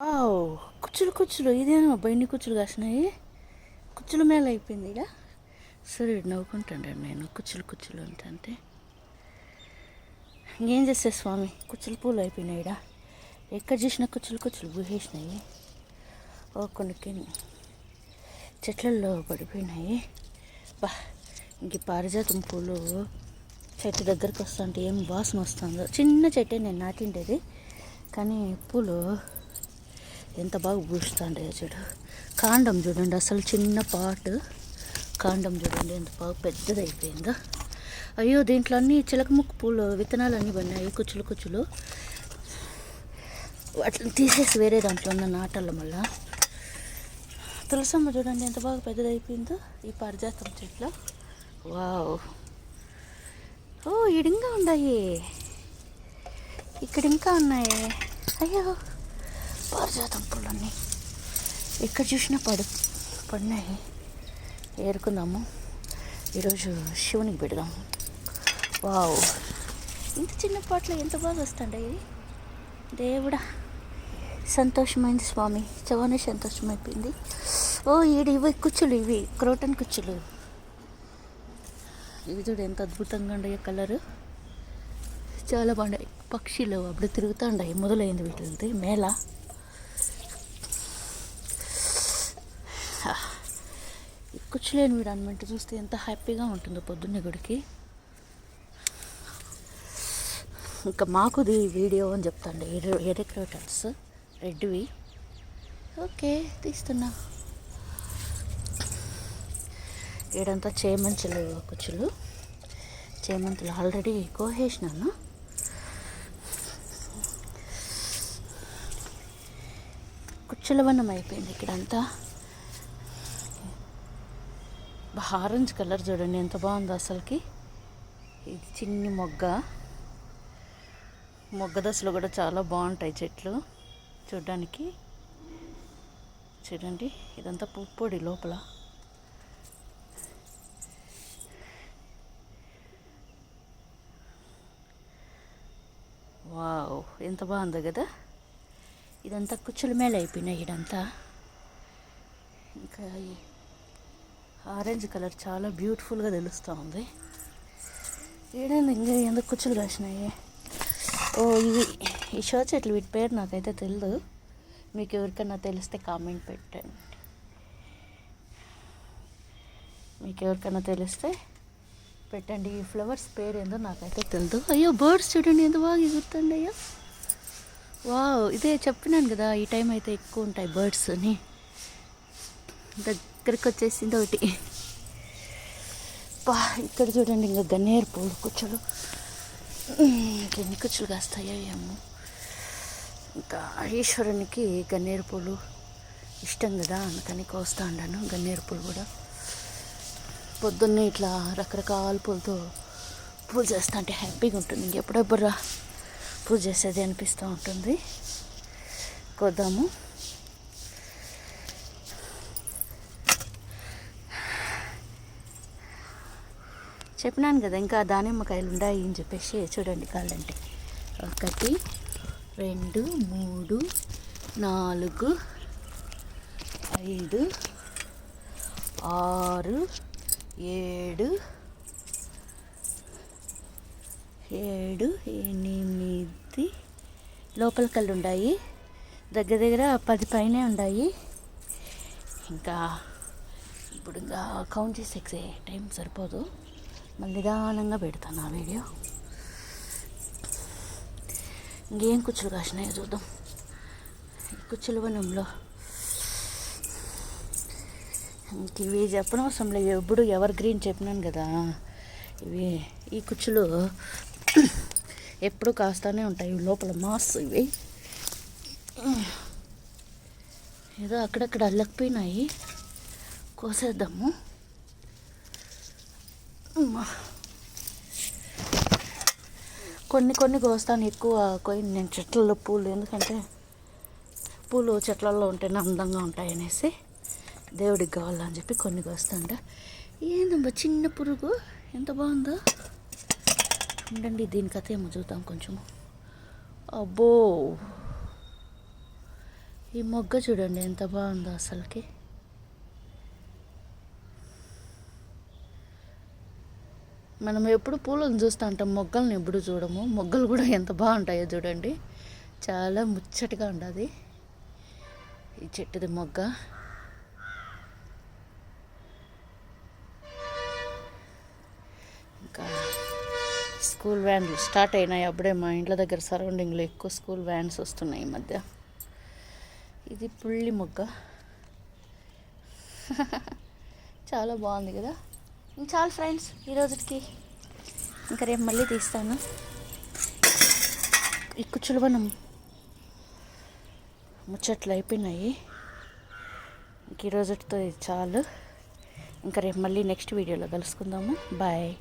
ఆవ్ కుచ్చులు కుచ్చులు ఇదేనా బయన్ని కుచ్చులు కాసినాయి. కుచ్చుల మేళ అయిపోయింది ఇక. సరే నవ్వుకుంటాడు నేను కుచ్చులు కుచ్చులు అంటే ఇంకేం చేస్తే స్వామి? కుచ్చులు పూలు అయిపోయినాయి ఇడ. ఎక్కడ చూసినా కుచ్చులు కుచ్చులు పూసేసినాయి ఓ కొన్ని చెట్లల్లో పడిపోయినాయి. బా ఇంక పారిజాతం పూలు చెట్టు దగ్గరికి వస్తుంటే ఏం వాసన వస్తుందో. చిన్న చెట్టే నేను నాటిండేది. కానీ పూలు ఎంత బాగా పూస్తుంటాయో చూడు. కాండం చూడండి అసలు చిన్న పాటు కాండం చూడండి ఎంత బాగా పెద్దది అయిపోయిందో అయ్యో దీంట్లో అన్ని చిలకముక్కు పూలు విత్తనాలు అన్నీ పడినాయి కుచ్చులు కుచ్చులు. వాటిని తీసేసి వేరే దాంట్లో ఉన్న నాటల మళ్ళా. తులసమ్మ చూడండి ఎంత బాగా పెద్దది అయిపోయిందో ఈ పారిజాతం చెట్లు. వావ్. ఓ ఇడింగా ఉన్నాయి ఇక్కడ ఇంకా ఉన్నాయి. అయ్యో. పారిజాతం పూలన్నీ ఎక్కడ చూసినా పడు పడినాయి. ఏరుకుందాము. ఈరోజు శివునికి పెడదాం వావ్. ఇంత చిన్న పాటలు ఎంత బాగా వస్తుంటాయి దేవుడా. సంతోషమైంది స్వామి. చవానే సంతోషమైపోయింది. ఓ ఈడు ఇవి కుచ్చులు ఇవి. క్రోటన్ కుచ్చులు. ఇవి చూడు ఎంత అద్భుతంగా ఉండయో కలరు. చాలా బాగున్నాయి పక్షులు అప్పుడు తిరుగుతూ ఉన్నాయి మొదలైంది వీటితో మేళ. కూర్చోలేని కుచ్చులేని వీడు అనమాట చూస్తే ఎంత హ్యాపీగా ఉంటుందో పొద్దున్నే గుడికి. ఇంకా మాకుది వీడియో అని చెప్తాండి. ఎరెక్రోటర్స్ రెడ్వి. ఓకే తీస్తున్నా. ఈడంతా చేమంచులు కుచ్చులు చేమంతులు ఆల్రెడీ కోసేసినాను కుచ్చులవనం అయిపోయింది ఇక్కడంతా. ఆరెంజ్ కలర్ చూడండి ఎంత బాగుందో అసలుకి. ఇది చిన్ని మొగ్గ. మొగ్గ దశలో కూడా చాలా బాగుంటాయి చెట్లు. చూడడానికి. చూడండి ఇదంతా పుప్పొడి లోపల. వావ్ ఎంత బాగుందో కదా. ఇదంతా కుచ్చుల మేళ అయిపోయినాయి ఇదంతా. ఇంకా ఆరెంజ్ కలర్ చాలా బ్యూటిఫుల్గా తెలుస్తూ ఉంది. ఏడైంది ఇంకా ఎందుకు కుచ్చులు కాసినాయి? ఓ ఇవి ఈ షో చెట్లు వీటి పేరు నాకైతే తెలియదు మీకు ఎవరికైనా తెలిస్తే కామెంట్ పెట్టండి. మీకు ఎవరికైనా తెలిస్తే పెట్టండి. ఈ ఫ్లవర్స్ పేరు ఏందో నాకైతే తెలియదు అయ్యో బర్డ్స్ చూడండి ఎంత బాగా ఎగురుతుంది అయ్యో. వావ్ ఇదే చెప్పినాను కదా ఈ టైం అయితే ఎక్కువ ఉంటాయి బర్డ్స్ అని. దగ్గరికి వచ్చేసింది ఒకటి. బా ఇక్కడ చూడండి ఇంకా గన్నేరు పూలు కుచ్చులు ఎన్ని కుచ్చులు కాస్తాయో ఏమో. ఇంకా ఈశ్వరునికి గన్నేరు పూలు ఇష్టం కదా అందుకని కోస్తా ఉన్నాను గన్నేరు పూలు కూడా. పొద్దున్నే ఇట్లా రకరకాల పూలతో పూజ చేస్తా అంటే హ్యాపీగా ఉంటుంది. ఇంకెప్పుడెప్పుడు రా పూజ చేసేది అనిపిస్తూ ఉంటుంది. కొద్దాము. చెప్పినాను కదా ఇంకా దానిమ్మకాయలు ఉన్నాయి అని చెప్పేసి చూడండి కాళ్ళంటే. ఒకటి రెండు మూడు నాలుగు ఐదు ఆరు ఏడు ఏడు ఎనిమిది. లోపల కళ్ళు ఉన్నాయి దగ్గర దగ్గర పది పైనే ఉన్నాయి ఇంకా ఇప్పుడు ఇంకా కౌంట్ చేసి ఎక్సే టైం సరిపోదు. మళ్ళీ నిదానంగా పెడతాను ఆ వీడియో. ఇంకేం కుచ్చులు కాసినాయో చూద్దాం. కుచ్చులు వనంలో. ఇంక ఇవి చెప్పనవసరం లేదు. ఎప్పుడు ఎవర్ గ్రీన్ చెప్పినాను కదా. ఇవి ఈ కుచ్చులు ఎప్పుడు కాస్తానే ఉంటాయి. లోపల మాస్ ఇవి. ఏదో అక్కడక్కడ అల్లకపోయినాయి. కోసేద్దాము. కొన్ని కొన్ని కోస్తాను ఎక్కువ కొన్ని నేను చెట్లలో పూలు ఎందుకంటే పూలు చెట్లలో ఉంటేనే అందంగా ఉంటాయి అనేసి దేవుడికి కావాలని చెప్పి కొన్ని కోస్తాంట ఏందమ్మా చిన్న పురుగు? ఎంత బాగుందో? ఉండండి దీని కథ ఏమో చూద్దాం కొంచెం. అబ్బో! ఈ మొగ్గ చూడండి ఎంత బాగుందో అసలుకి. మనం ఎప్పుడు పూలను చూస్తూ ఉంటాం మొగ్గల్ని ఎప్పుడు చూడము. మొగ్గలు కూడా ఎంత బాగుంటాయో చూడండి. చాలా ముచ్చటగా ఉండదు ఈ చెట్టుది మొగ్గ. ఇంకా స్కూల్ వ్యాన్లు స్టార్ట్ అయినాయి. అప్పుడే మా ఇంట్ల దగ్గర సరౌండింగ్లో ఎక్కువ స్కూల్ వ్యాన్స్ వస్తున్నాయి ఈ మధ్య. ఇది పుల్లి మొగ్గ. చాలా బాగుంది కదా? ఇంక చాలు ఫ్రెండ్స్ ఈ రోజుకి. ఇంకా రేపు మళ్ళీ తీస్తాను. ఈ కుచ్చులు మనం ముచ్చట్లు అయిపోయినాయి. ఇంక ఈరోజుతో ఇది చాలు. ఇంకా రేపు మళ్ళీ నెక్స్ట్ వీడియోలో కలుసుకుందాము. బాయ్.